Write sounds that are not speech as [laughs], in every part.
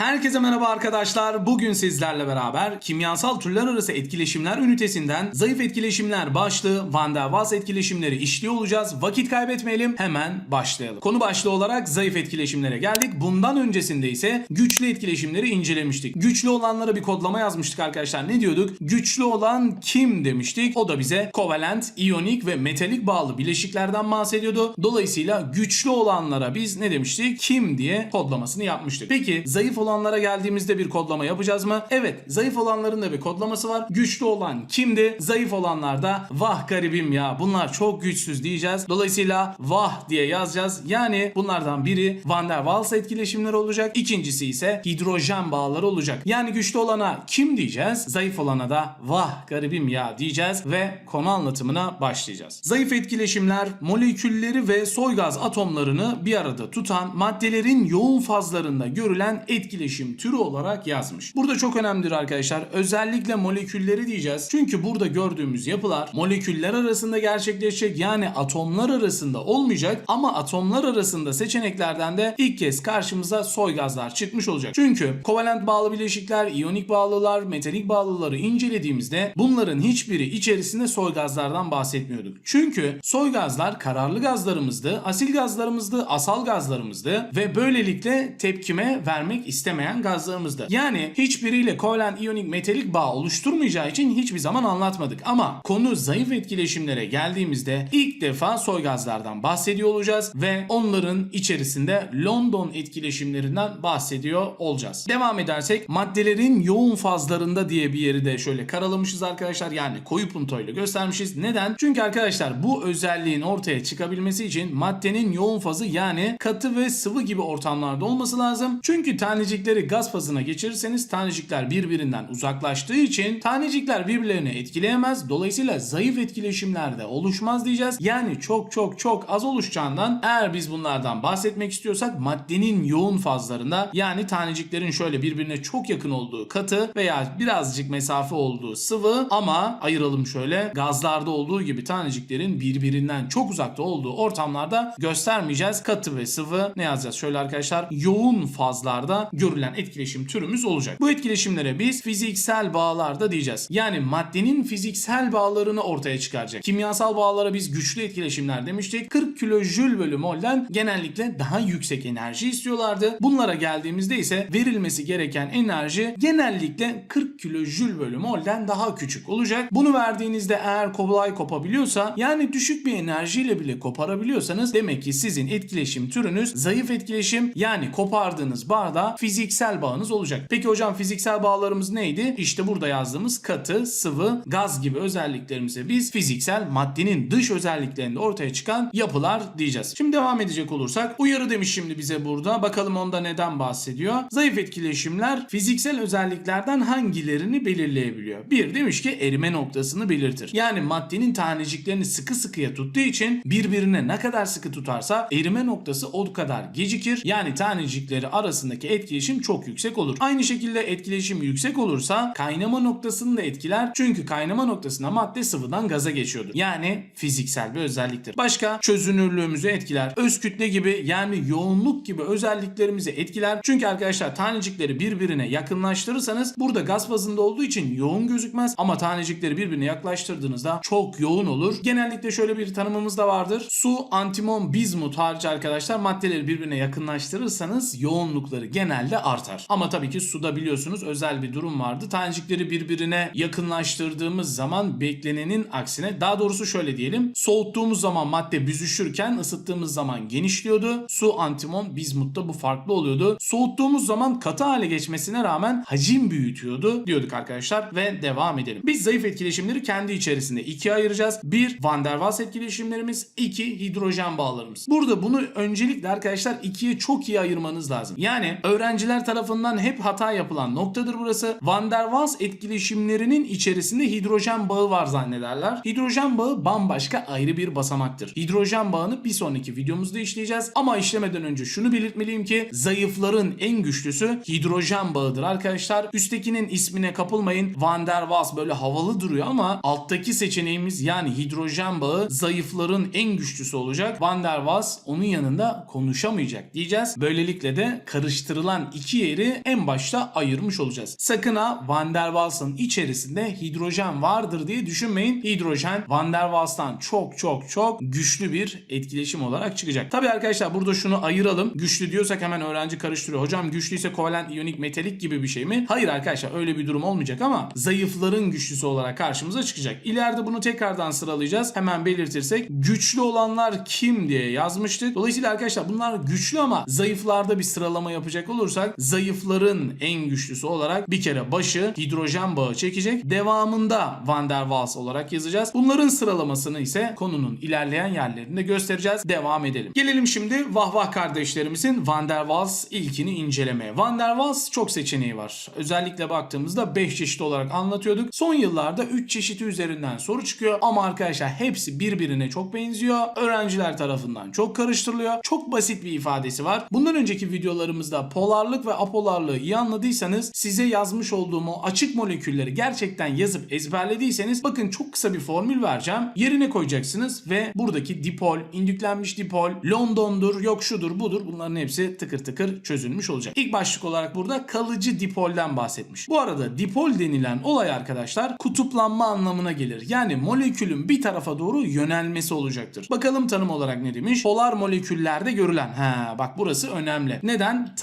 Herkese merhaba arkadaşlar. Bugün sizlerle beraber kimyasal türler arası etkileşimler ünitesinden zayıf etkileşimler başlığı Van der Waals etkileşimleri işliyor olacağız. Vakit kaybetmeyelim hemen başlayalım. Konu başlığı olarak zayıf etkileşimlere geldik. Bundan öncesinde ise güçlü etkileşimleri incelemiştik. Güçlü olanlara bir kodlama yazmıştık arkadaşlar. Ne diyorduk? Güçlü olan kim demiştik. O da bize kovalent, iyonik ve metalik bağlı bileşiklerden bahsediyordu. Dolayısıyla güçlü olanlara biz ne demiştik? Kim diye kodlamasını yapmıştık. Peki zayıf olanlara geldiğimizde bir kodlama yapacağız mı? Evet zayıf olanların da bir kodlaması var. Güçlü olan kimdi? Zayıf olanlar da vah garibim ya bunlar çok güçsüz diyeceğiz. Dolayısıyla vah diye yazacağız. Yani bunlardan biri Van der Waals etkileşimleri olacak. İkincisi ise hidrojen bağları olacak. Yani güçlü olana kim diyeceğiz? Zayıf olana da vah garibim ya diyeceğiz ve konu anlatımına başlayacağız. Zayıf etkileşimler molekülleri ve soy gaz atomlarını bir arada tutan maddelerin yoğun fazlarında görülen etkileşim türü olarak yazmış. Burada çok önemlidir arkadaşlar. Özellikle molekülleri diyeceğiz. Çünkü burada gördüğümüz yapılar moleküller arasında gerçekleşecek yani atomlar arasında olmayacak ama atomlar arasında seçeneklerden de ilk kez karşımıza soy gazlar çıkmış olacak. Çünkü kovalent bağlı bileşikler, iyonik bağlılar, metalik bağlıları incelediğimizde bunların hiçbiri içerisinde soy gazlardan bahsetmiyorduk. Çünkü soy gazlar kararlı gazlarımızdı, asil gazlarımızdı, asal gazlarımızdı ve böylelikle tepkime vermek istemeyen gazlarımızdı. Yani hiçbiriyle kovalent iyonik metalik bağ oluşturmayacağı için hiçbir zaman anlatmadık. Ama konu zayıf etkileşimlere geldiğimizde ilk defa soy gazlardan bahsediyor olacağız ve onların içerisinde London etkileşimlerinden bahsediyor olacağız. Devam edersek maddelerin yoğun fazlarında diye bir yeri de şöyle karalamışız arkadaşlar. Yani koyu puntoyla göstermişiz. Neden? Çünkü arkadaşlar bu özelliğin ortaya çıkabilmesi için maddenin yoğun fazı yani katı ve sıvı gibi ortamlarda olması lazım. Çünkü tanecikleri gaz fazına geçirirseniz tanecikler birbirinden uzaklaştığı için tanecikler birbirlerini etkileyemez. Dolayısıyla zayıf etkileşimler de oluşmaz diyeceğiz. Yani çok çok çok az oluşacağından eğer biz bunlardan bahsetmek istiyorsak maddenin yoğun fazlarında yani taneciklerin şöyle birbirine çok yakın olduğu katı veya birazcık mesafe olduğu sıvı ama ayıralım şöyle gazlarda olduğu gibi taneciklerin birbirinden çok uzakta olduğu ortamlarda göstermeyeceğiz. Katı ve sıvı ne yazacağız? Şöyle arkadaşlar yoğun fazlarda görülen etkileşim türümüz olacak. Bu etkileşimlere biz fiziksel bağlarda diyeceğiz. Yani maddenin fiziksel bağlarını ortaya çıkaracak. Kimyasal bağlara biz güçlü etkileşimler demiştik. 40 kilojül bölü mol'den genellikle daha yüksek enerji istiyorlardı. Bunlara geldiğimizde ise verilmesi gereken enerji genellikle 40 kilojül bölü mol'den daha küçük olacak. Bunu verdiğinizde eğer kolay kopabiliyorsa yani düşük bir enerjiyle bile koparabiliyorsanız demek ki sizin etkileşim türünüz zayıf etkileşim yani kopardığınız bağda fiziksel bağınız olacak. Peki hocam fiziksel bağlarımız neydi? İşte burada yazdığımız katı, sıvı, gaz gibi özelliklerimize biz fiziksel maddenin dış özelliklerinde ortaya çıkan yapılar diyeceğiz. Şimdi devam edecek olursak uyarı demiş şimdi bize burada. Bakalım onda neden bahsediyor? Zayıf etkileşimler fiziksel özelliklerden hangilerini belirleyebiliyor? Bir demiş ki erime noktasını belirtir. Yani maddenin taneciklerini sıkı sıkıya tuttuğu için birbirine ne kadar sıkı tutarsa erime noktası o kadar gecikir. Yani tanecikleri arasındaki etkileşim çok yüksek olur. Aynı şekilde etkileşim yüksek olursa kaynama noktasını da etkiler. Çünkü kaynama noktasına madde sıvıdan gaza geçiyordur. Yani fiziksel bir özelliktir. Başka çözünürlüğümüzü etkiler. Öz kütle gibi yani yoğunluk gibi özelliklerimizi etkiler. Çünkü arkadaşlar tanecikleri birbirine yakınlaştırırsanız burada gaz fazında olduğu için yoğun gözükmez ama tanecikleri birbirine yaklaştırdığınızda çok yoğun olur. Genellikle şöyle bir tanımımız da vardır. Su, antimon, bizmut hariç arkadaşlar maddeleri birbirine yakınlaştırırsanız yoğunlukları genelde artar. Ama tabii ki suda biliyorsunuz özel bir durum vardı. Tanecikleri birbirine yakınlaştırdığımız zaman beklenenin aksine daha doğrusu şöyle diyelim. Soğuttuğumuz zaman madde büzüşürken ısıttığımız zaman genişliyordu. Su, antimon, bizmutta bu farklı oluyordu. Soğuttuğumuz zaman katı hale geçmesine rağmen hacim büyütüyordu diyorduk arkadaşlar ve devam edelim. Biz zayıf etkileşimleri kendi içerisinde ikiye ayıracağız. Bir Van der Waals etkileşimlerimiz, iki hidrojen bağlarımız. Burada bunu öncelikle arkadaşlar ikiye çok iyi ayırmanız lazım. Yani öğrenciler tarafından hep hata yapılan noktadır burası. Van der Waals etkileşimlerinin içerisinde hidrojen bağı var zannederler. Hidrojen bağı bambaşka ayrı bir basamaktır. Hidrojen bağını bir sonraki videomuzda işleyeceğiz. Ama işlemeden önce şunu belirtmeliyim ki zayıfların en güçlüsü hidrojen bağıdır arkadaşlar. Üsttekinin ismine kapılmayın. Van der Waals böyle havalı duruyor ama alttaki seçeneğimiz yani hidrojen bağı zayıfların en güçlüsü olacak. Van der Waals onun yanında konuşamayacak diyeceğiz. Böylelikle de karıştırılan iki yeri en başta ayırmış olacağız. Sakın ha Van der Waals'ın içerisinde hidrojen vardır diye düşünmeyin. Hidrojen Van der Waals'tan çok çok çok güçlü bir etkileşim olarak çıkacak. Tabi arkadaşlar burada şunu ayıralım. Güçlü diyorsak hemen öğrenci karıştırıyor. Hocam güçlüyse kovalent iyonik metalik gibi bir şey mi? Hayır arkadaşlar öyle bir durum olmayacak ama zayıfların güçlüsü olarak karşımıza çıkacak. İleride bunu tekrardan sıralayacağız. Hemen belirtirsek güçlü olanlar kim diye yazmıştık. Dolayısıyla arkadaşlar bunlar güçlü ama zayıflarda bir sıralama yapacak olursak zayıfların en güçlüsü olarak bir kere başı hidrojen bağı çekecek. Devamında Van der Waals olarak yazacağız. Bunların sıralamasını ise konunun ilerleyen yerlerinde göstereceğiz. Devam edelim. Gelelim şimdi Vahvah kardeşlerimizin Van der Waals ilkini incelemeye. Van der Waals çok seçeneği var. Özellikle baktığımızda 5 çeşit olarak anlatıyorduk. Son yıllarda 3 çeşidi üzerinden soru çıkıyor ama arkadaşlar hepsi birbirine çok benziyor. Öğrenciler tarafından çok karıştırılıyor. Çok basit bir ifadesi var. Bundan önceki videolarımızda polarlık ve apolarlığı iyi anladıysanız size yazmış olduğum o açık molekülleri gerçekten yazıp ezberlediyseniz bakın çok kısa bir formül vereceğim. Yerine koyacaksınız ve buradaki dipol, indüklenmiş dipol, London'dur, yok şudur budur bunların hepsi tıkır tıkır çözülmüş olacak. İlk başlık olarak burada kalıcı dipolden bahsetmiş. Bu arada dipol denilen olay arkadaşlar kutuplanma anlamına gelir. Yani molekülün bir tarafa doğru yönelmesi olacaktır. Bakalım tanım olarak ne demiş? Polar moleküllerde görülen. Ha bak burası önemli. Neden?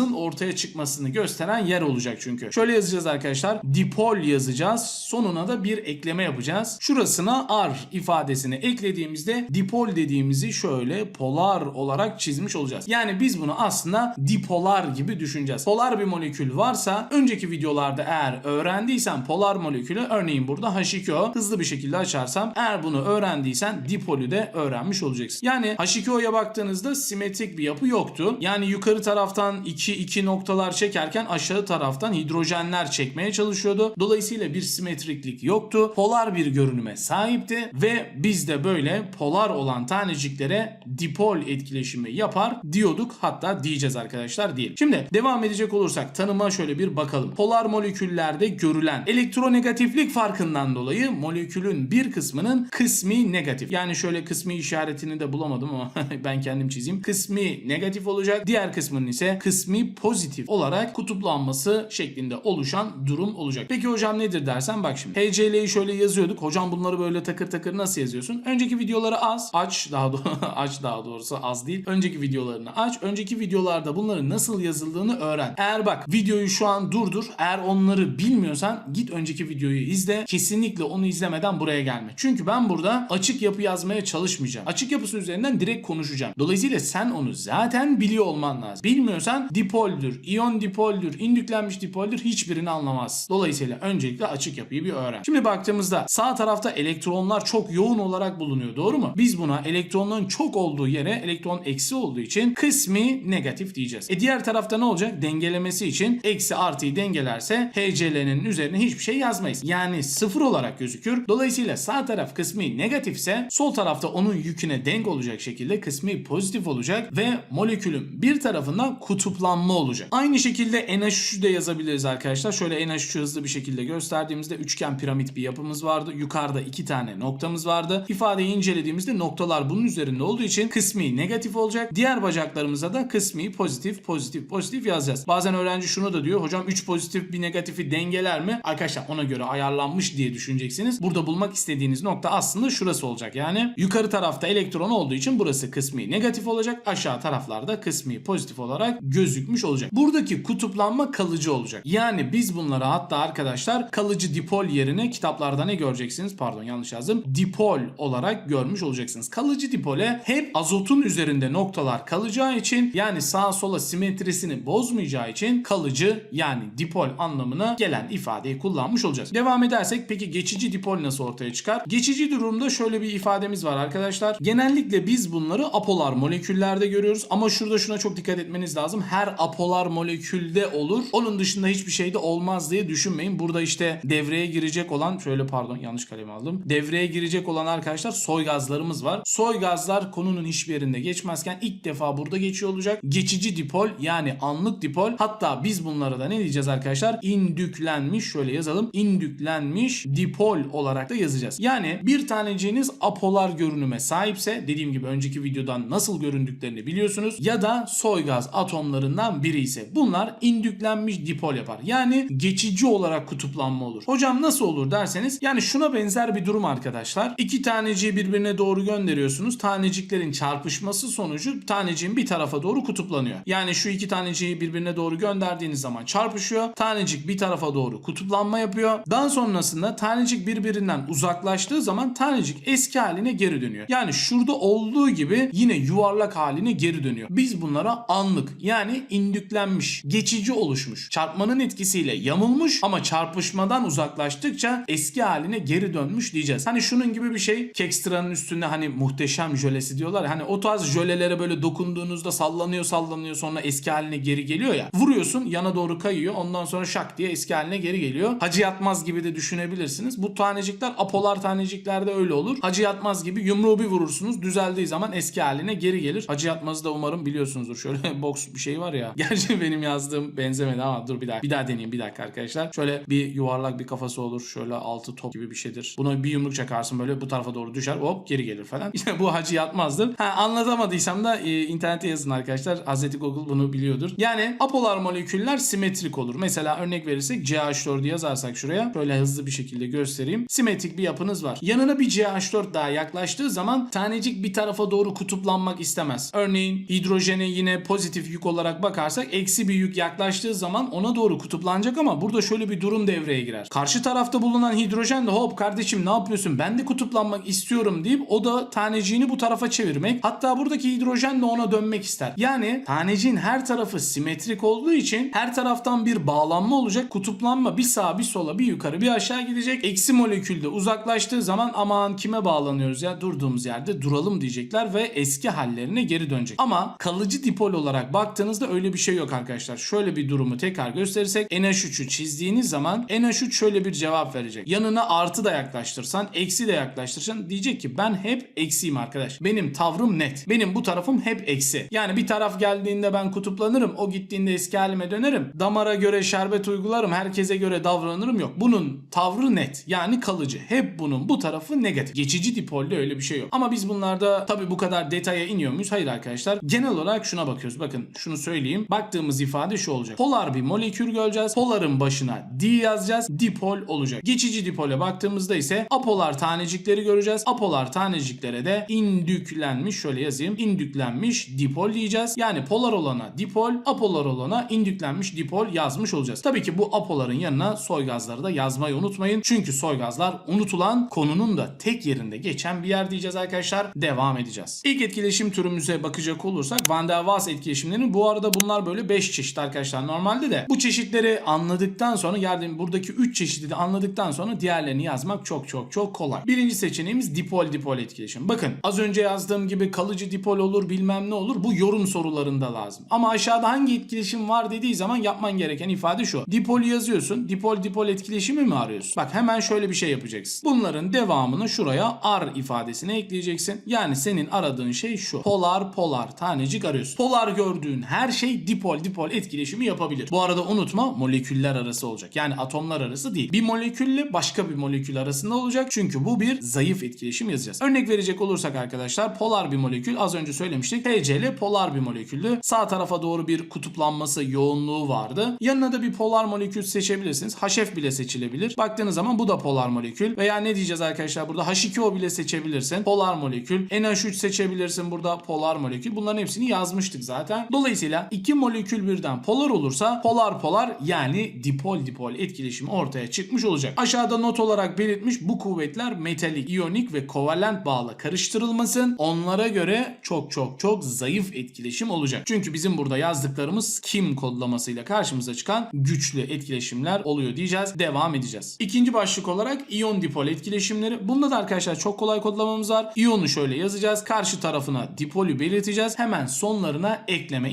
Tanımımızın ortaya çıkmasını gösteren yer olacak çünkü. Şöyle yazacağız arkadaşlar. Dipol yazacağız. Sonuna da bir ekleme yapacağız. Şurasına ar ifadesini eklediğimizde dipol dediğimizi şöyle polar olarak çizmiş olacağız. Yani biz bunu aslında dipolar gibi düşüneceğiz. Polar bir molekül varsa önceki videolarda eğer öğrendiysen polar molekülü örneğin burada H2O hızlı bir şekilde açarsam eğer bunu öğrendiysen dipolü de öğrenmiş olacaksın. Yani H2O'ya baktığınızda simetrik bir yapı yoktu. Yani yukarı taraftan 2 2 noktalar çekerken aşağı taraftan hidrojenler çekmeye çalışıyordu. Dolayısıyla bir simetriklik yoktu. Polar bir görünüme sahipti ve biz de böyle polar olan taneciklere dipol etkileşimi yapar diyorduk. Hatta diyeceğiz arkadaşlar diyelim. Şimdi devam edecek olursak tanıma şöyle bir bakalım. Polar moleküllerde görülen elektronegatiflik farkından dolayı molekülün bir kısmının kısmi negatif. Yani şöyle kısmi işaretini de bulamadım ama [laughs] ben kendim çizeyim. Kısmi negatif olacak. Diğer kısmının ise kısmi pozitif olarak kutuplanması şeklinde oluşan durum olacak. Peki hocam nedir dersen bak şimdi. HCl'yi şöyle yazıyorduk. Hocam bunları böyle takır takır nasıl yazıyorsun? Önceki videoları az. Aç daha doğrusu [laughs] aç daha doğrusu az değil. Önceki videolarını aç. Önceki videolarda bunların nasıl yazıldığını öğren. Eğer bak videoyu şu an durdur. Eğer onları bilmiyorsan git önceki videoyu izle. Kesinlikle onu izlemeden buraya gelme. Çünkü ben burada açık yapı yazmaya çalışmayacağım. Açık yapısı üzerinden direkt konuşacağım. Dolayısıyla sen onu zaten biliyor olman lazım. Bilmiyorsan dipoldür, iyon dipoldür, indüklenmiş dipoldür hiçbirini anlamaz. Dolayısıyla öncelikle açık yapıyı bir öğren. Şimdi baktığımızda sağ tarafta elektronlar çok yoğun olarak bulunuyor. Doğru mu? Biz buna elektronların çok olduğu yere elektron eksi olduğu için kısmi negatif diyeceğiz. E diğer tarafta ne olacak? Dengelemesi için eksi artıyı dengelerse HCl'nin üzerine hiçbir şey yazmayız. Yani sıfır olarak gözükür. Dolayısıyla sağ taraf kısmi negatifse sol tarafta onun yüküne denk olacak şekilde kısmi pozitif olacak ve molekülün bir tarafından kutuplanma olacak. Aynı şekilde NH3'ü de yazabiliriz arkadaşlar. Şöyle NH3'ü hızlı bir şekilde gösterdiğimizde üçgen piramit bir yapımız vardı. Yukarıda iki tane noktamız vardı. İfadeyi incelediğimizde noktalar bunun üzerinde olduğu için kısmi negatif olacak. Diğer bacaklarımıza da kısmi pozitif, pozitif, pozitif yazacağız. Bazen öğrenci şunu da diyor. Hocam 3 pozitif bir negatifi dengeler mi? Arkadaşlar ona göre ayarlanmış diye düşüneceksiniz. Burada bulmak istediğiniz nokta aslında şurası olacak. Yani yukarı tarafta elektron olduğu için burası kısmi negatif olacak. Aşağı taraflarda kısmi pozitif olarak gözükmüş olacak. Buradaki kutuplanma kalıcı olacak. Yani biz bunlara hatta arkadaşlar kalıcı dipol yerine kitaplarda ne göreceksiniz? Pardon yanlış yazdım. Dipol olarak görmüş olacaksınız. Kalıcı dipole hep azotun üzerinde noktalar kalacağı için yani sağa sola simetrisini bozmayacağı için kalıcı yani dipol anlamına gelen ifadeyi kullanmış olacağız. Devam edersek peki geçici dipol nasıl ortaya çıkar? Geçici durumda şöyle bir ifademiz var arkadaşlar. Genellikle biz bunları apolar moleküllerde görüyoruz ama şurada şuna çok dikkat etmeniz lazım. Her apolar molekülde olur. Onun dışında hiçbir şeyde olmaz diye düşünmeyin. Burada işte devreye girecek olan şöyle pardon yanlış kalemi aldım. Devreye girecek olan arkadaşlar soy gazlarımız var. Soy gazlar konunun hiçbir yerinde geçmezken ilk defa burada geçiyor olacak. Geçici dipol yani anlık dipol. Hatta biz bunlara da ne diyeceğiz arkadaşlar? İndüklenmiş şöyle yazalım. İndüklenmiş dipol olarak da yazacağız. Yani bir taneciğiniz apolar görünüme sahipse dediğim gibi önceki videodan nasıl göründüklerini biliyorsunuz ya da soy gaz atomlarından bazılarından biri ise bunlar indüklenmiş dipol yapar. Yani geçici olarak kutuplanma olur. Hocam nasıl olur derseniz yani şuna benzer bir durum arkadaşlar. İki taneciği birbirine doğru gönderiyorsunuz. Taneciklerin çarpışması sonucu taneciğin bir tarafa doğru kutuplanıyor. Yani şu iki taneciği birbirine doğru gönderdiğiniz zaman çarpışıyor. Tanecik bir tarafa doğru kutuplanma yapıyor. Daha sonrasında tanecik birbirinden uzaklaştığı zaman tanecik eski haline geri dönüyor. Yani şurada olduğu gibi yine yuvarlak haline geri dönüyor. Biz bunlara anlık yani indüklenmiş, geçici oluşmuş, çarpmanın etkisiyle yamulmuş ama çarpışmadan uzaklaştıkça eski haline geri dönmüş diyeceğiz. Hani şunun gibi bir şey kekstranın üstünde hani muhteşem jölesi diyorlar. Hani o tarz jölelere böyle dokunduğunuzda sallanıyor sallanıyor sonra eski haline geri geliyor ya. Vuruyorsun yana doğru kayıyor ondan sonra şak diye eski haline geri geliyor. Hacı yatmaz gibi de düşünebilirsiniz. Bu tanecikler apolar taneciklerde öyle olur. Hacı yatmaz gibi yumruğu bir vurursunuz düzeldiği zaman eski haline geri gelir. Hacı yatmazı da umarım biliyorsunuzdur. Şöyle [laughs] boks bir şey var ya. [laughs] Gerçi benim yazdığım benzemedi ama dur bir daha. Bir daha deneyeyim bir dakika arkadaşlar. Şöyle bir yuvarlak bir kafası olur. Şöyle altı top gibi bir şeydir. Buna bir yumruk çakarsın böyle bu tarafa doğru düşer hop geri gelir falan. [laughs] İşte bu hacı yatmazdır. Ha, anlatamadıysam da e, internete yazın arkadaşlar. Hazreti Google bunu biliyordur. Yani apolar moleküller simetrik olur. Mesela örnek verirsek CH4 yazarsak şuraya. Şöyle hızlı bir şekilde göstereyim. Simetrik bir yapınız var. Yanına bir CH4 daha yaklaştığı zaman tanecik bir tarafa doğru kutuplanmak istemez. Örneğin hidrojene yine pozitif yük olarak bakarsak eksi bir yük yaklaştığı zaman ona doğru kutuplanacak ama burada şöyle bir durum devreye girer. Karşı tarafta bulunan hidrojen de hop kardeşim ne yapıyorsun ben de kutuplanmak istiyorum deyip o da taneciğini bu tarafa çevirmek. Hatta buradaki hidrojen de ona dönmek ister. Yani taneciğin her tarafı simetrik olduğu için her taraftan bir bağlanma olacak. Kutuplanma bir sağa bir sola bir yukarı bir aşağı gidecek. Eksi molekülde uzaklaştığı zaman aman kime bağlanıyoruz ya durduğumuz yerde duralım diyecekler ve eski hallerine geri dönecek. Ama kalıcı dipol olarak baktığınızda öyle bir şey yok arkadaşlar. Şöyle bir durumu tekrar gösterirsek NH3'ü çizdiğiniz zaman NH3 şöyle bir cevap verecek. Yanına artı da yaklaştırsan, eksi de yaklaştırsan diyecek ki ben hep eksiyim arkadaş. Benim tavrım net. Benim bu tarafım hep eksi. Yani bir taraf geldiğinde ben kutuplanırım. O gittiğinde eski halime dönerim. Damara göre şerbet uygularım. Herkese göre davranırım yok. Bunun tavrı net. Yani kalıcı. Hep bunun bu tarafı negatif. Geçici dipolde öyle bir şey yok. Ama biz bunlarda tabi bu kadar detaya iniyor muyuz? Hayır arkadaşlar. Genel olarak şuna bakıyoruz. Bakın şunu söyleyeyim. Baktığımız ifade şu olacak. Polar bir molekül göreceğiz. Poların başına D yazacağız. Dipol olacak. Geçici dipole baktığımızda ise apolar tanecikleri göreceğiz. Apolar taneciklere de indüklenmiş şöyle yazayım. indüklenmiş dipol diyeceğiz. Yani polar olana dipol, apolar olana indüklenmiş dipol yazmış olacağız. Tabii ki bu apoların yanına soy gazları da yazmayı unutmayın. Çünkü soy gazlar unutulan konunun da tek yerinde geçen bir yer diyeceğiz arkadaşlar. Devam edeceğiz. İlk etkileşim türümüze bakacak olursak Van der Waals etkileşimleri bu arada bunlar böyle 5 çeşit arkadaşlar normalde de. Bu çeşitleri anladıktan sonra yani buradaki 3 çeşidi de anladıktan sonra diğerlerini yazmak çok çok çok kolay. Birinci seçeneğimiz dipol dipol etkileşim. Bakın az önce yazdığım gibi kalıcı dipol olur bilmem ne olur bu yorum sorularında lazım. Ama aşağıda hangi etkileşim var dediği zaman yapman gereken ifade şu. Dipol yazıyorsun. Dipol dipol etkileşimi mi arıyorsun? Bak hemen şöyle bir şey yapacaksın. Bunların devamını şuraya ar ifadesine ekleyeceksin. Yani senin aradığın şey şu. Polar polar tanecik arıyorsun. Polar gördüğün her şey dipol dipol etkileşimi yapabilir. Bu arada unutma moleküller arası olacak. Yani atomlar arası değil. Bir molekülle başka bir molekül arasında olacak. Çünkü bu bir zayıf etkileşim yazacağız. Örnek verecek olursak arkadaşlar polar bir molekül az önce söylemiştik. TCl polar bir moleküldü. Sağ tarafa doğru bir kutuplanması yoğunluğu vardı. Yanına da bir polar molekül seçebilirsiniz. HF bile seçilebilir. Baktığınız zaman bu da polar molekül. Veya ne diyeceğiz arkadaşlar burada H2O bile seçebilirsin. Polar molekül. NH3 seçebilirsin burada polar molekül. Bunların hepsini yazmıştık zaten. Dolayısıyla iki molekül birden polar olursa polar polar yani dipol dipol etkileşimi ortaya çıkmış olacak. Aşağıda not olarak belirtmiş bu kuvvetler metalik, iyonik ve kovalent bağla karıştırılmasın. Onlara göre çok çok çok zayıf etkileşim olacak. Çünkü bizim burada yazdıklarımız kim kodlamasıyla karşımıza çıkan güçlü etkileşimler oluyor diyeceğiz. Devam edeceğiz. İkinci başlık olarak iyon dipol etkileşimleri. Bunda da arkadaşlar çok kolay kodlamamız var. İyonu şöyle yazacağız. Karşı tarafına dipolü belirteceğiz. Hemen sonlarına ekleme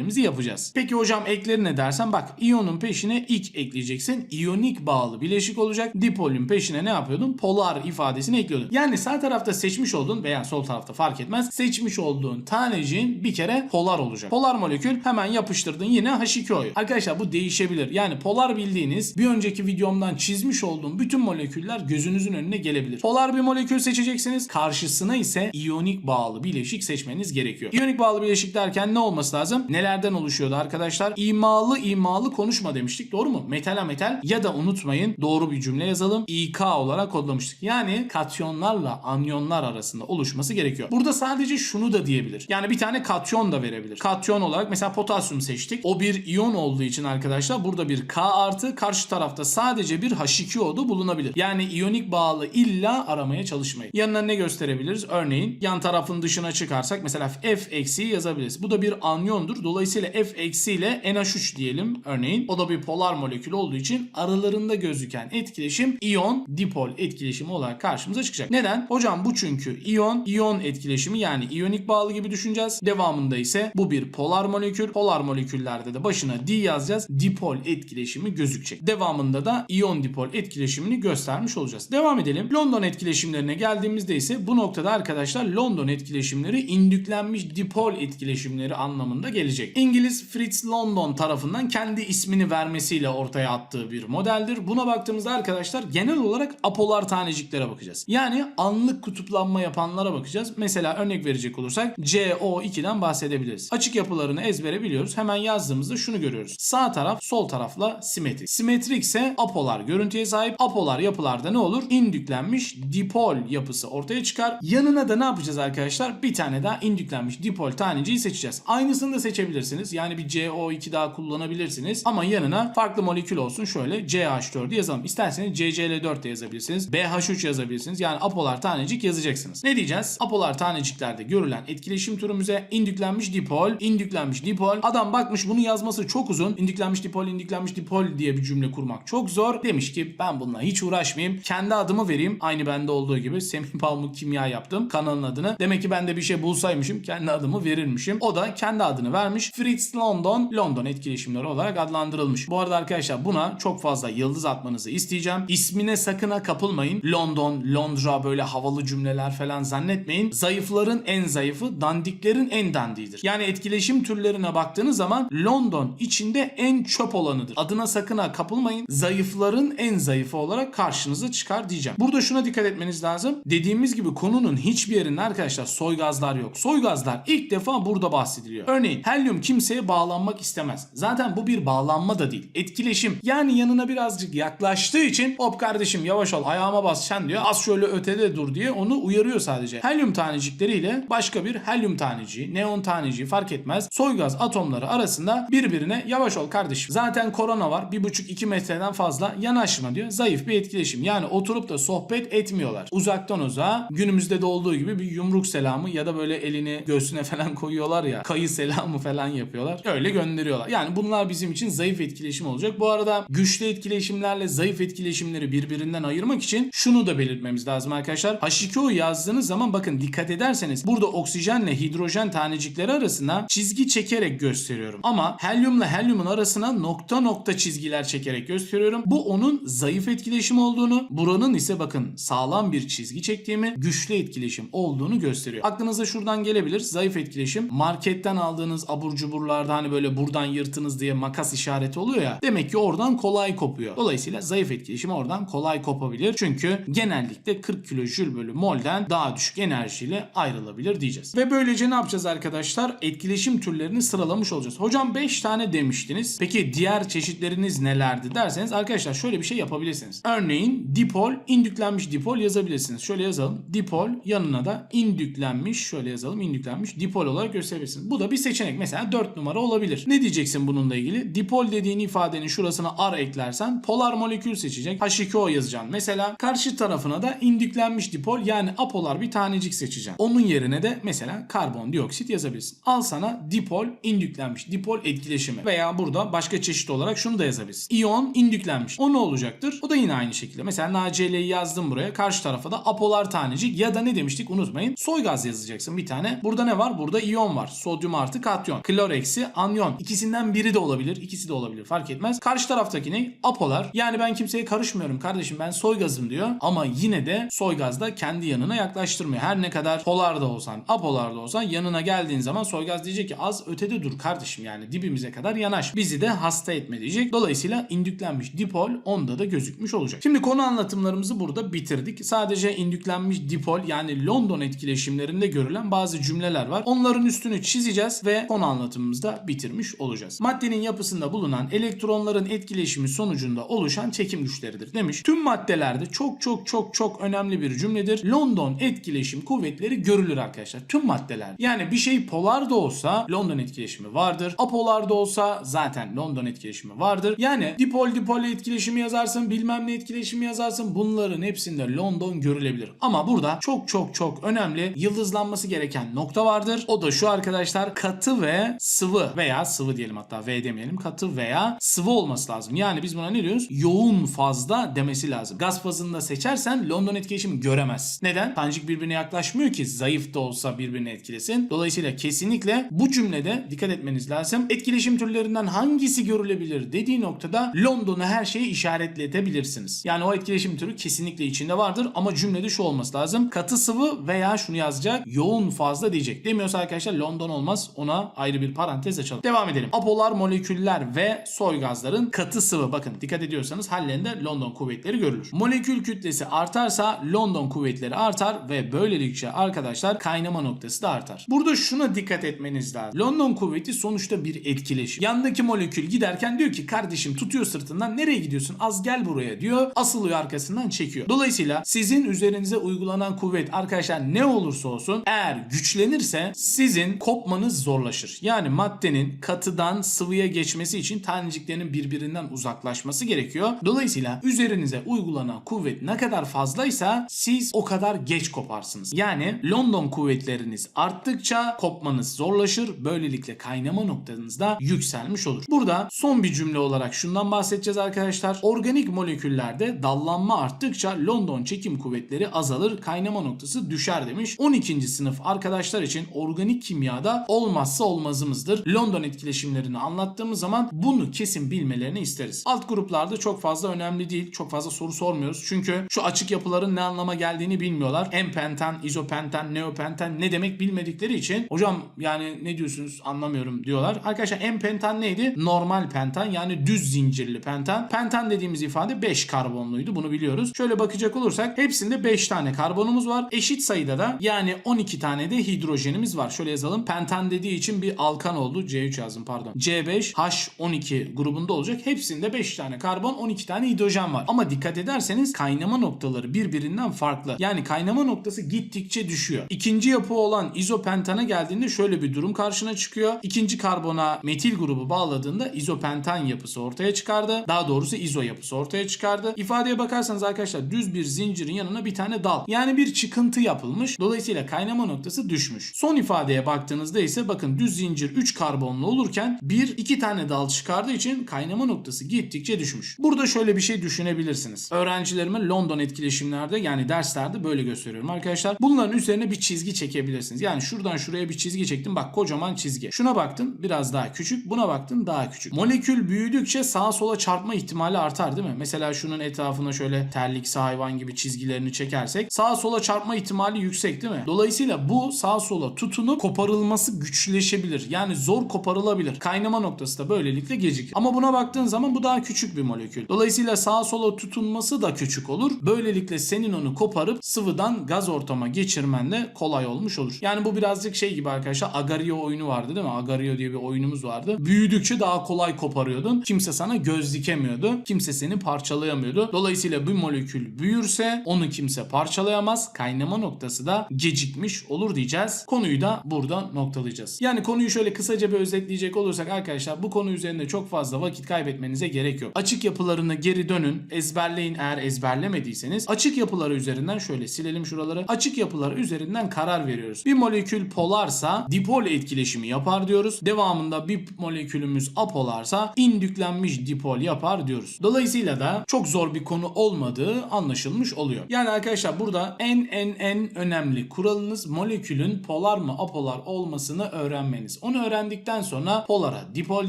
ifadelerimizi yapacağız. Peki hocam ekleri ne dersen bak iyonun peşine ik ekleyeceksin. İyonik bağlı bileşik olacak. Dipolün peşine ne yapıyordun? Polar ifadesini ekliyordun. Yani sağ tarafta seçmiş olduğun veya sol tarafta fark etmez. Seçmiş olduğun taneciğin bir kere polar olacak. Polar molekül hemen yapıştırdın yine H2O'yu. Arkadaşlar bu değişebilir. Yani polar bildiğiniz bir önceki videomdan çizmiş olduğum bütün moleküller gözünüzün önüne gelebilir. Polar bir molekül seçeceksiniz. Karşısına ise iyonik bağlı bileşik seçmeniz gerekiyor. İyonik bağlı bileşik derken ne olması lazım? Neler nelerden oluşuyordu arkadaşlar? İmalı imalı konuşma demiştik. Doğru mu? Metala metal ya da unutmayın doğru bir cümle yazalım. İK olarak kodlamıştık. Yani katyonlarla anyonlar arasında oluşması gerekiyor. Burada sadece şunu da diyebilir. Yani bir tane katyon da verebilir. Katyon olarak mesela potasyum seçtik. O bir iyon olduğu için arkadaşlar burada bir K artı karşı tarafta sadece bir H2O da bulunabilir. Yani iyonik bağlı illa aramaya çalışmayın. Yanına ne gösterebiliriz? Örneğin yan tarafın dışına çıkarsak mesela F eksiği yazabiliriz. Bu da bir anyondur. Dolayısıyla F eksiğiyle NH3 diyelim örneğin. O da bir polar molekül olduğu için aralarında gözüken etkileşim iyon dipol etkileşimi olarak karşımıza çıkacak. Neden? Hocam bu çünkü iyon iyon etkileşimi yani iyonik bağlı gibi düşüneceğiz. Devamında ise bu bir polar molekül. Polar moleküllerde de başına D yazacağız. Dipol etkileşimi gözükecek. Devamında da iyon dipol etkileşimini göstermiş olacağız. Devam edelim. London etkileşimlerine geldiğimizde ise bu noktada arkadaşlar London etkileşimleri indüklenmiş dipol etkileşimleri anlamında gelecek. İngiliz Fritz London tarafından kendi ismini vermesiyle ortaya attığı bir modeldir. Buna baktığımızda arkadaşlar genel olarak apolar taneciklere bakacağız. Yani anlık kutuplanma yapanlara bakacağız. Mesela örnek verecek olursak CO2'den bahsedebiliriz. Açık yapılarını ezbere biliyoruz. Hemen yazdığımızda şunu görüyoruz. Sağ taraf sol tarafla simetrik. Simetrik ise apolar görüntüye sahip. Apolar yapılarda ne olur? İndüklenmiş dipol yapısı ortaya çıkar. Yanına da ne yapacağız arkadaşlar? Bir tane daha indüklenmiş dipol taneciği seçeceğiz. Aynısını da seçebilirsiniz. Yani bir CO2 daha kullanabilirsiniz. Ama yanına farklı molekül olsun. Şöyle CH4 yazalım. İsterseniz CCl4 de yazabilirsiniz. BH3 yazabilirsiniz. Yani apolar tanecik yazacaksınız. Ne diyeceğiz? Apolar taneciklerde görülen etkileşim türümüze indüklenmiş dipol, indüklenmiş dipol. Adam bakmış bunu yazması çok uzun. İndüklenmiş dipol, indüklenmiş dipol diye bir cümle kurmak çok zor. Demiş ki ben bununla hiç uğraşmayayım. Kendi adımı vereyim. Aynı bende olduğu gibi Semih Pamuk Kimya yaptım. Kanalın adını. Demek ki ben de bir şey bulsaymışım. Kendi adımı verirmişim. O da kendi adını vermiş. Fritz London, London etkileşimleri olarak adlandırılmış. Bu arada arkadaşlar buna çok fazla yıldız atmanızı isteyeceğim. İsmine sakın ha kapılmayın. London, Londra böyle havalı cümleler falan zannetmeyin. Zayıfların en zayıfı, dandiklerin en dandiğidir. Yani etkileşim türlerine baktığınız zaman London içinde en çöp olanıdır. Adına sakın ha kapılmayın. Zayıfların en zayıfı olarak karşınıza çıkar diyeceğim. Burada şuna dikkat etmeniz lazım. Dediğimiz gibi konunun hiçbir yerinde arkadaşlar soy gazlar yok. Soy gazlar ilk defa burada bahsediliyor. Örneğin helyum kimseye bağlanmak istemez. Zaten bu bir bağlanma da değil. Etkileşim. Yani yanına birazcık yaklaştığı için hop kardeşim yavaş ol ayağıma bas sen diyor. Az şöyle ötede dur diye onu uyarıyor sadece. Helyum tanecikleriyle başka bir helyum taneciği, neon taneciği fark etmez. Soy gaz atomları arasında birbirine yavaş ol kardeşim. Zaten korona var. 1,5-2 metreden fazla yanaşma diyor. Zayıf bir etkileşim. Yani oturup da sohbet etmiyorlar. Uzaktan uzağa günümüzde de olduğu gibi bir yumruk selamı ya da böyle elini göğsüne falan koyuyorlar ya. Kayı selamı falan yapıyorlar. Öyle gönderiyorlar. Yani bunlar bizim için zayıf etkileşim olacak. Bu arada güçlü etkileşimlerle zayıf etkileşimleri birbirinden ayırmak için şunu da belirtmemiz lazım arkadaşlar. H2O yazdığınız zaman bakın dikkat ederseniz burada oksijenle hidrojen tanecikleri arasında çizgi çekerek gösteriyorum. Ama helyumla helyumun arasına nokta nokta çizgiler çekerek gösteriyorum. Bu onun zayıf etkileşim olduğunu, buranın ise bakın sağlam bir çizgi çektiğimi, güçlü etkileşim olduğunu gösteriyor. Aklınıza şuradan gelebilir. Zayıf etkileşim marketten aldığınız abur cuburlarda hani böyle buradan yırtınız diye makas işareti oluyor ya. Demek ki oradan kolay kopuyor. Dolayısıyla zayıf etkileşim oradan kolay kopabilir. Çünkü genellikle 40 kilojül bölü molden daha düşük enerjiyle ayrılabilir diyeceğiz. Ve böylece ne yapacağız arkadaşlar? Etkileşim türlerini sıralamış olacağız. Hocam 5 tane demiştiniz. Peki diğer çeşitleriniz nelerdi derseniz arkadaşlar şöyle bir şey yapabilirsiniz. Örneğin dipol, indüklenmiş dipol yazabilirsiniz. Şöyle yazalım. Dipol yanına da indüklenmiş şöyle yazalım. indüklenmiş dipol olarak gösterebilirsiniz. Bu da bir seçenek. Mesela 4 numara olabilir. Ne diyeceksin bununla ilgili? Dipol dediğin ifadenin şurasına R eklersen polar molekül seçecek. H2O yazacaksın. Mesela karşı tarafına da indüklenmiş dipol yani apolar bir tanecik seçeceksin. Onun yerine de mesela karbondioksit yazabilirsin. Al sana dipol indüklenmiş dipol etkileşimi veya burada başka çeşit olarak şunu da yazabilirsin. İyon indüklenmiş. O ne olacaktır? O da yine aynı şekilde. Mesela NaCl'yi yazdım buraya. Karşı tarafa da apolar tanecik ya da ne demiştik unutmayın. Soy gaz yazacaksın bir tane. Burada ne var? Burada iyon var. Sodyum artı katyon. Klor eksi anyon. İkisinden biri de olabilir. ikisi de olabilir. Fark etmez. Karşı taraftaki ne? Apolar. Yani ben kimseye karışmıyorum kardeşim ben soy gazım diyor. Ama yine de soy gaz da kendi yanına yaklaştırmıyor. Her ne kadar polar da olsan, apolar da olsan yanına geldiğin zaman soy gaz diyecek ki az ötede dur kardeşim yani dibimize kadar yanaş. Bizi de hasta etme diyecek. Dolayısıyla indüklenmiş dipol onda da gözükmüş olacak. Şimdi konu anlatımlarımızı burada bitirdik. Sadece indüklenmiş dipol yani London etkileşimlerinde görülen bazı cümleler var. Onların üstünü çizeceğiz ve konu anlatımımızda bitirmiş olacağız. Maddenin yapısında bulunan elektronların etkileşimi sonucunda oluşan çekim güçleridir demiş. Tüm maddelerde çok çok çok çok önemli bir cümledir. London etkileşim kuvvetleri görülür arkadaşlar. Tüm maddeler. Yani bir şey polar da olsa London etkileşimi vardır. Apolar da olsa zaten London etkileşimi vardır. Yani dipol dipol etkileşimi yazarsın, bilmem ne etkileşimi yazarsın. Bunların hepsinde London görülebilir. Ama burada çok çok çok önemli yıldızlanması gereken nokta vardır. O da şu arkadaşlar katı ve sıvı veya sıvı diyelim hatta V demeyelim. Katı veya sıvı olması lazım. Yani biz buna ne diyoruz? Yoğun fazda demesi lazım. Gaz fazında seçersen London etkileşimi göremez. Neden? Tanecik birbirine yaklaşmıyor ki zayıf da olsa birbirine etkilesin. Dolayısıyla kesinlikle bu cümlede dikkat etmeniz lazım. Etkileşim türlerinden hangisi görülebilir dediği noktada London'u her şeye işaretleyebilirsiniz. Yani o etkileşim türü kesinlikle içinde vardır ama cümlede şu olması lazım. Katı sıvı veya şunu yazacak yoğun fazla diyecek. Demiyorsa arkadaşlar London olmaz. Ona ayrı bir parantez açalım. Devam edelim. Apolar moleküller ve soy gazların katı sıvı. Bakın dikkat ediyorsanız hallerinde London kuvvetleri görülür. Molekül kütlesi artarsa London kuvvetleri artar ve böylelikle arkadaşlar kaynama noktası da artar. Burada şuna dikkat etmeniz lazım. London kuvveti sonuçta bir etkileşim. Yandaki molekül giderken diyor ki kardeşim tutuyor sırtından nereye gidiyorsun? Az gel buraya diyor. Asılıyor arkasından çekiyor. Dolayısıyla sizin üzerinize uygulanan kuvvet arkadaşlar ne olursa olsun eğer güçlenirse sizin kopmanız zorlaşır. Yani maddenin katıdan sıvıya geçmesi için taneciklerin birbirinden uzaklaşması gerekiyor. Dolayısıyla üzerinize uygulanan kuvvet ne kadar fazlaysa siz o kadar geç koparsınız. Yani London kuvvetleriniz arttıkça kopmanız zorlaşır. Böylelikle kaynama noktanız da yükselmiş olur. Burada son bir cümle olarak şundan bahsedeceğiz arkadaşlar. Organik moleküllerde dallanma arttıkça London çekim kuvvetleri azalır. Kaynama noktası düşer demiş. 12. sınıf arkadaşlar için organik kimyada olmazsa olmazımızdır. London etkileşimlerini anlattığımız zaman bunu kesin bilmelerini isteriz. Alt gruplarda çok fazla önemli değil. Çok fazla soru sormuyoruz. Çünkü şu açık yapıların ne anlama geldiğini bilmiyorlar. Empenten, izopenten, neopenten ne demek bilmedikleri için hocam yani ne diyorsunuz anlamıyorum diyorlar. Arkadaşlar empenten neydi? Normal penten yani düz zincirli penten. Penten dediğimiz ifade 5 karbonluydu. Bunu biliyoruz. Şöyle bakacak olursak hepsinde 5 tane karbonumuz var. Eşit sayıda da yani 12 tane de hidrojenimiz var. Şöyle yazalım. Penten dediği için bir alkan oldu. C3 yazdım pardon. C5 H12 grubunda olacak. Hepsinde 5 tane karbon 12 tane hidrojen var. Ama dikkat ederseniz kaynama noktaları birbirinden farklı. Yani kaynama noktası gittikçe düşüyor. İkinci yapı olan izopentana geldiğinde şöyle bir durum karşına çıkıyor. İkinci karbona metil grubu bağladığında izopentan yapısı ortaya çıkardı. Daha doğrusu izo yapısı ortaya çıkardı. İfadeye bakarsanız arkadaşlar düz bir zincirin yanına bir tane dal. Yani bir çıkıntı yapılmış. Dolayısıyla kaynama noktası düşmüş. Son ifadeye baktığınızda ise bakın düz zincir 3 karbonlu olurken bir iki tane dal çıkardığı için kaynama noktası gittikçe düşmüş. Burada şöyle bir şey düşünebilirsiniz. Öğrencilerime London etkileşimlerde yani derslerde böyle gösteriyorum arkadaşlar. Bunların üzerine bir çizgi çekebilirsiniz. Yani şuradan şuraya bir çizgi çektim. Bak kocaman çizgi. Şuna baktın biraz daha küçük. Buna baktın daha küçük. Molekül büyüdükçe sağa sola çarpma ihtimali artar değil mi? Mesela şunun etrafına şöyle terliksi hayvan gibi çizgilerini çekersek sağa sola çarpma ihtimali yüksek değil mi? Dolayısıyla bu sağa sola tutunup koparılması güçleşebilir. Yani zor koparılabilir. Kaynama noktası da böylelikle gecikir. Ama buna baktığın zaman bu daha küçük bir molekül. Dolayısıyla sağa sola tutunması da küçük olur. Böylelikle senin onu koparıp sıvıdan gaz ortama geçirmen de kolay olmuş olur. Yani bu birazcık şey gibi arkadaşlar Agario oyunu vardı değil mi? Agario diye bir oyunumuz vardı. Büyüdükçe daha kolay koparıyordun. Kimse sana göz dikemiyordu. Kimse seni parçalayamıyordu. Dolayısıyla bir molekül büyürse onu kimse parçalayamaz. Kaynama noktası da gecikmiş olur diyeceğiz. Konuyu da burada noktalayacağız. Yani konuyu şöyle kısaca bir özetleyecek olursak arkadaşlar bu konu üzerinde çok fazla vakit kaybetmenize gerek yok. Açık yapılarına geri dönün. Ezberleyin eğer ezberlemediyseniz. Açık yapıları üzerinden şöyle silelim şuraları. Açık yapıları üzerinden karar veriyoruz. Bir molekül polarsa dipol etkileşimi yapar diyoruz. Devamında bir molekülümüz apolarsa indüklenmiş dipol yapar diyoruz. Dolayısıyla da çok zor bir konu olmadığı anlaşılmış oluyor. Yani arkadaşlar burada en en en önemli kuralınız molekülün polar mı apolar olmasını öğrenmeniz. Onu öğrendikten sonra polara dipol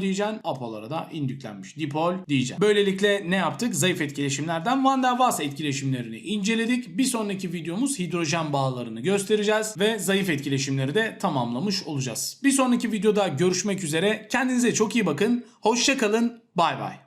diyeceksin, apolara da indüklenmiş dipol diyeceksin. Böylelikle ne yaptık? Zayıf etkileşimlerden Van der Waals etkileşimlerini inceledik. Bir sonraki videomuz hidrojen bağlarını göstereceğiz ve zayıf etkileşimleri de tamamlamış olacağız. Bir sonraki videoda görüşmek üzere. Kendinize çok iyi bakın. Hoşça kalın. Bay bay.